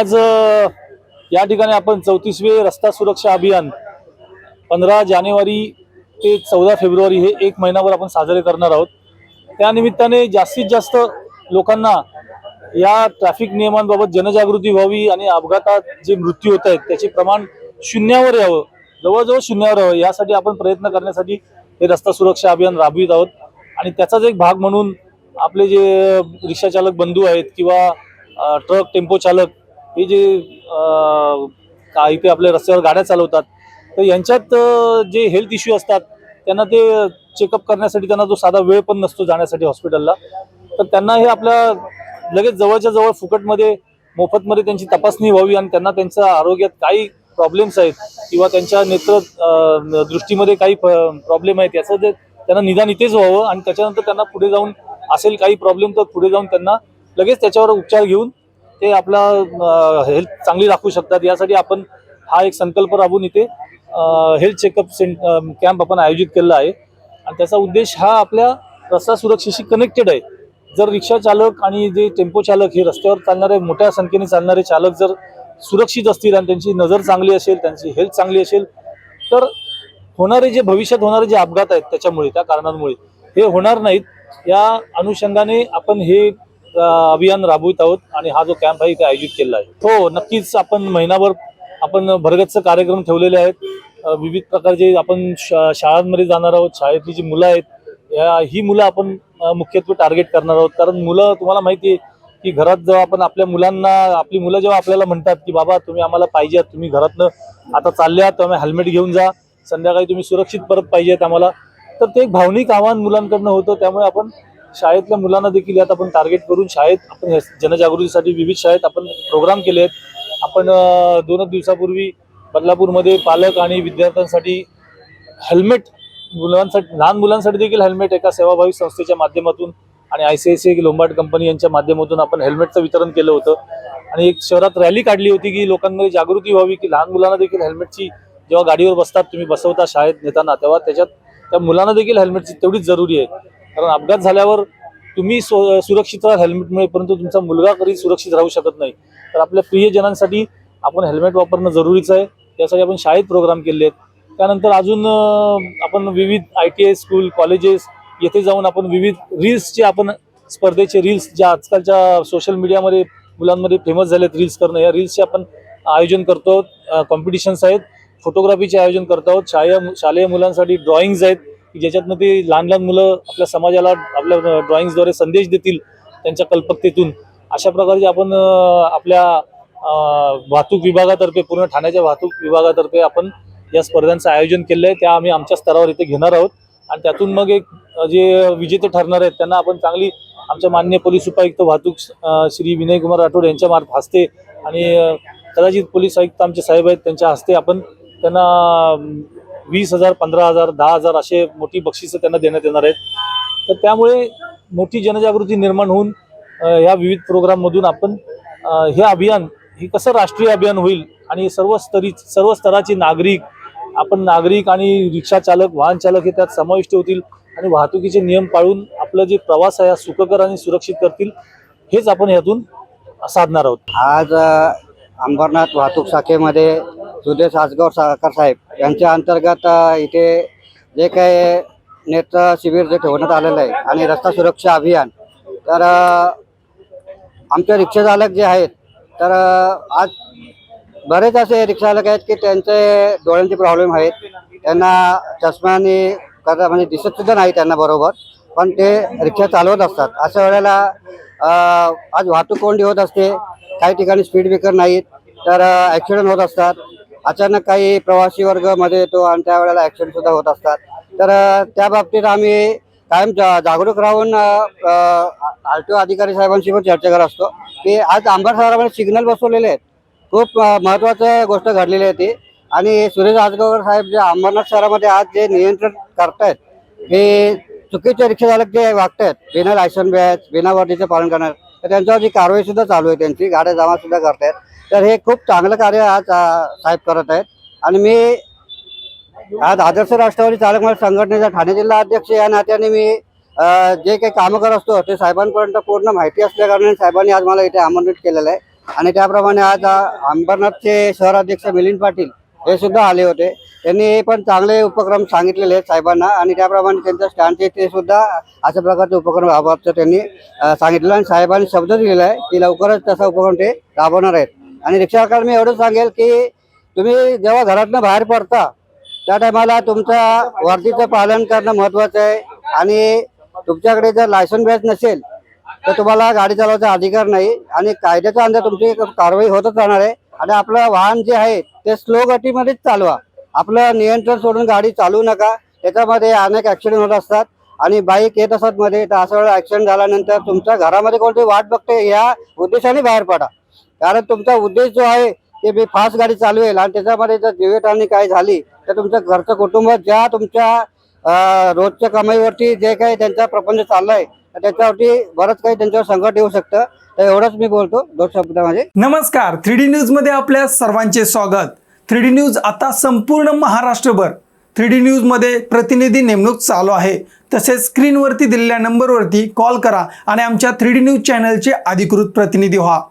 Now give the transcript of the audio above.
आज या ठिकाणी आपण चौतीसवे रस्ता सुरक्षा अभियान पंधरा जानेवारी ते चौदा फेब्रुवारी हे एक महिनाभर आपण साजरे करणार आहोत. त्यानिमित्ताने जास्तीत जास्त लोकांना या ट्रॅफिक नियमांबाबत जनजागृती व्हावी आणि अपघातात जे मृत्यू होत आहेत त्याचे प्रमाण शून्यावर यावं जवळजवळ शून्यावर यावं यासाठी आपण प्रयत्न करण्यासाठी हे रस्ता सुरक्षा अभियान राबवित आहोत. आणि त्याचाच एक भाग म्हणून आपले जे रिक्षाचालक बंधू आहेत किंवा ट्रक टेम्पो चालक हे जे अ, इथे आपल्या रस्त्यावर गाड्या चालवतात तर यांच्यात जे हेल्थ इश्यू असतात त्यांना ते चेकअप करण्यासाठी त्यांना जो साधा वेळ पण नसतो जाण्यासाठी हॉस्पिटलला तर त्यांना हे आपल्या लगेच जवळच्या जवळ फुकटमध्ये मोफतमध्ये त्यांची तपासणी व्हावी आणि त्यांना त्यांच्या आरोग्यात काही प्रॉब्लेम्स आहेत किंवा त्यांच्या नेत्र दृष्टीमध्ये काही प्रॉब्लेम आहेत याचं जे त्यांना निदान इथेच व्हावं आणि त्याच्यानंतर त्यांना पुढे जाऊन असेल काही प्रॉब्लेम तर पुढे जाऊन त्यांना लगेच त्याच्यावर उपचार घेऊन ते आपला हेल्थ चांगली राखू शकतात. यासाठी आपण हा एक संकल्प राबवून इथे हेल्थ चेकअप सेंट कॅम्प आपण आयोजित केलेला आहे. आणि त्याचा उद्देश हा आपल्या रस्ता सुरक्षेशी कनेक्टेड आहे. जर रिक्षा चालक आणि जे टेम्पो चालक हे रस्त्यावर चालणारे मोठ्या संख्येने चालणारे चालक जर सुरक्षित असतील आणि त्यांची नजर चांगली असेल त्यांची हेल्थ चांगली असेल तर होणारे जे भविष्यात होणारे जे अपघात आहेत त्याच्यामुळे त्या कारणांमुळे हे होणार नाहीत. या अनुषंगाने आपण हे अभियान राबवित आहोत आणि हा जो कॅम्प आहे इथे आयोजित केलेला आहे. हो नक्कीच आपण महिनाभर आपण भरगतच कार्यक्रम ठेवलेले आहेत. विविध प्रकारचे आपण शा- शाळांमध्ये जाणार आहोत शाळेतली जी मुलं आहेत या ही मुलं आपण मुख्यत्वे टार्गेट करणार आहोत. कारण मुलं तुम्हाला माहिती आहे की घरात जेव्हा आपण आपल्या मुलांना आपली मुलं जेव्हा आपल्याला म्हणतात की बाबा तुम्ही आम्हाला पाहिजेत तुम्ही घरातनं आता चालल्यात तुम्ही हेल्मेट घेऊन जा संध्याकाळी तुम्ही सुरक्षित परत पाहिजेत आम्हाला. तर ते एक भावनिक आव्हान मुलांकडनं होतं. त्यामुळे आपण शाळेतल्या मुलांना देखील यात आपण टार्गेट करून शाळेत आपण जनजागृतीसाठी विविध शाळेत आपण प्रोग्राम केले आहेत. आपण दोन दोनच दिवसापूर्वी बदलापूरमध्ये पालक आणि विद्यार्थ्यांसाठी हेल्मेट मुलांसाठी लहान मुलांसाठी देखील हेल्मेट एका सेवाभावी संस्थेच्या माध्यमातून आणि I C I C Lombard company यांच्या माध्यमातून आपण हेल्मेटचं वितरण केलं होतं. आणि एक शहरात रॅली काढली होती की लोकांमध्ये जागृती व्हावी की लहान मुलांना देखील हेल्मेटची जेव्हा गाडीवर बसतात तुम्ही बसवता शाळेत नेताना तेव्हा त्याच्यात त्या मुलांना देखील हेल्मेटची तेवढीच जरुरी आहे. कारण अपघात झाल्यावर तुम्ही सुरक्षित राहाल हेल्मेटमुळे परंतु तुमचा मुलगा कधी सुरक्षित राहू शकत नाही. तर आपल्या प्रियजनांसाठी आपण हेल्मेट वापरणं जरुरीचं आहे. त्यासाठी आपण शाळेत प्रोग्राम केले आहेत. त्यानंतर अजून आपण विविध I T I school colleges येथे जाऊन आपण विविध रील्सचे आपण स्पर्धेचे रील्स ज्या आजकालच्या सोशल मीडियामध्ये मुलांमध्ये फेमस झालेत रील्स करणं. या रील्सचे आपण आयोजन करतो. कॉम्पिटिशन्स आहेत. फोटोग्राफीचे आयोजन करत आहोत. शाळे शालेय मुलांसाठी ड्रॉइंग्ज आहेत. की ज्याच्यातनं ते लहान लहान मुलं आपल्या समाजाला आपल्या ड्रॉइंग्सद्वारे संदेश देतील त्यांच्या कल्पकतेतून अशा प्रकारचे आपण आपल्या वाहतूक विभागातर्फे पूर्ण ठाण्याच्या वाहतूक विभागातर्फे आपण या स्पर्धांचं आयोजन केलं आहे. त्या आम्ही आमच्या स्तरावर इथे घेणार आहोत. आणि त्यातून मग एक जे विजेते ठरणार आहेत त्यांना आपण चांगली आमच्या मान्य पोलीस उपायुक्त वाहतूक श्री विनयकुमार राठोड यांच्या मार्फ हस्ते आणि कदाचित पोलीस आयुक्त आमचे साहेब आहेत त्यांच्या हस्ते आपण त्यांना वीस हजार पंधरा हजार दहा हजार असे मोठी बक्षिसं त्यांना देण्यात येणार आहेत. तर त्यामुळे मोठी जनजागृती निर्माण होऊन ह्या विविध प्रोग्राममधून आपण हे अभियान हे कसं राष्ट्रीय अभियान होईल आणि सर्व स्तरी सर्व स्तराचे नागरिक आपण नागरिक आणि रिक्षा चालक वाहन चालक हे त्यात समाविष्ट होतील आणि वाहतुकीचे नियम पाळून आपलं जे प्रवास आहे सुखकर आणि सुरक्षित करतील हेच आपण ह्यातून साधणार आहोत. आज अंबरनाथ वाहतूक शाखेमध्ये सुदेश आसगाव साखर साहेब यांच्या अंतर्गत इथे जे काही नेत्र शिबिर जे ठेवण्यात आलेलं आहे आणि रस्ता सुरक्षा अभियान तर आमचे रिक्षाचालक जे आहेत तर आज बरेच असे रिक्षाचालक आहेत की त्यांचे डोळ्यांचे प्रॉब्लेम आहेत त्यांना चष्म्याने करता म्हणजे दिसत सुद्धा नाही त्यांना बरोबर पण ते रिक्षा चालवत असतात. अशा वेळेला आज वाहतूक कोंडी होत असते काही ठिकाणी स्पीड ब्रेकर नाहीत तर ॲक्सिडेंट होत असतात. अचानक काही प्रवासी वर्गमध्ये येतो आणि त्यावेळेला ॲक्सिडेंट सुद्धा होत असतात. तर त्या बाबतीत आम्ही कायम जा जागरूक राहून आर टी ओ अधिकारी साहेबांशी पण चर्चा करत असतो की आज आंबा शहरामध्ये सिग्नल बसवलेले आहेत. खूप अ, महत्त्वाचं गोष्ट घडलेली आहे ती. आणि सुरेश आजगावकर साहेब जे अंबरनाथ शहरामध्ये आज जे नियंत्रण करतायत हे चुकीचे रिक्षा चालक जे वागतायत बिना लायसन बॅच बिना वर्दीचं पालन करणार तर त्यांच्यावरची कारवाई सुद्धा चालू आहे त्यांची. गाड्या जमा सुद्धा करतायत तर हे खूप चांगलं कार्य आज साहेब करत आहेत. आणि मी आज आदर्श राष्ट्रवादी चालक मला संघटनेचा ठाणे जिल्हा अध्यक्ष या नात्याने मी जे काही कामं करत असतो ते साहेबांपर्यंत पूर्ण माहिती असल्याकारणाने साहेबांनी आज मला इथे आमंत्रित केलेलं आहे. आणि त्याप्रमाणे आज अंबरनाथचे शहराध्यक्ष मिलिंद पाटील हे सुद्धा आले होते. त्यांनी हे पण चांगले उपक्रम सांगितलेले आहेत साहेबांना आणि त्याप्रमाणे त्यांच्या स्टँडचे ते सुद्धा अशा प्रकारचे उपक्रम राबवायचं त्यांनी सांगितलं आणि साहेबांनी शब्द दिलेला आहे की लवकरच तसा उपक्रम ते राबवणार आहेत. आणि रिक्षाकार मी एवढं सांगेल की तुम्ही जेव्हा घरातनं बाहेर पडता त्या टायमाला तुमच्या वर्दीचं पालन करणं महत्त्वाचं आहे आणि तुमच्याकडे जर लायसन बॅच नसेल तर तुम्हाला गाडी चालवायचा अधिकार नाही आणि कायद्याच्या अंदर तुमची कारवाई होतच राहणार आहे. आणि आपलं वाहन जे आहे ते स्लो गतीमध्येच चालवा. आपलं नियंत्रण सोडून गाडी चालवू नका. त्याच्यामध्ये अनेक ॲक्सिडेंट होत असतात. आणि बाईक येत असतात मध्ये तर असं वेळा ॲक्सिडेंट झाल्यानंतर तुमच्या घरामध्ये कोणती वाट बघते या उद्देशाने बाहेर पडा. कारण तुमचा उद्देश जो आहे की मी फास्ट गाडी चालवेल आणि त्याच्यामध्ये जर जीवितहानी काय झाली तर तुमचं घरचं कुटुंब ज्या तुमच्या रोजच्या कमाईवरती जे काही त्यांचा प्रपंच चाललाय आहे त्याच्यावरती बरंच काही त्यांच्यावर संकट येऊ शकतं. तर एवढंच मी बोलतो दोन शब्दामध्ये. नमस्कार थ्री डी न्यूजमध्ये आपल्या सर्वांचे स्वागत. थ्री डी न्यूज आता संपूर्ण महाराष्ट्रभर. थ्री डी न्यूजमध्ये प्रतिनिधी नेमणूक चालू आहे. तसेच स्क्रीनवरती दिलेल्या नंबरवरती कॉल करा आणि आमच्या थ्री डी न्यूज चॅनलचे अधिकृत प्रतिनिधी व्हा.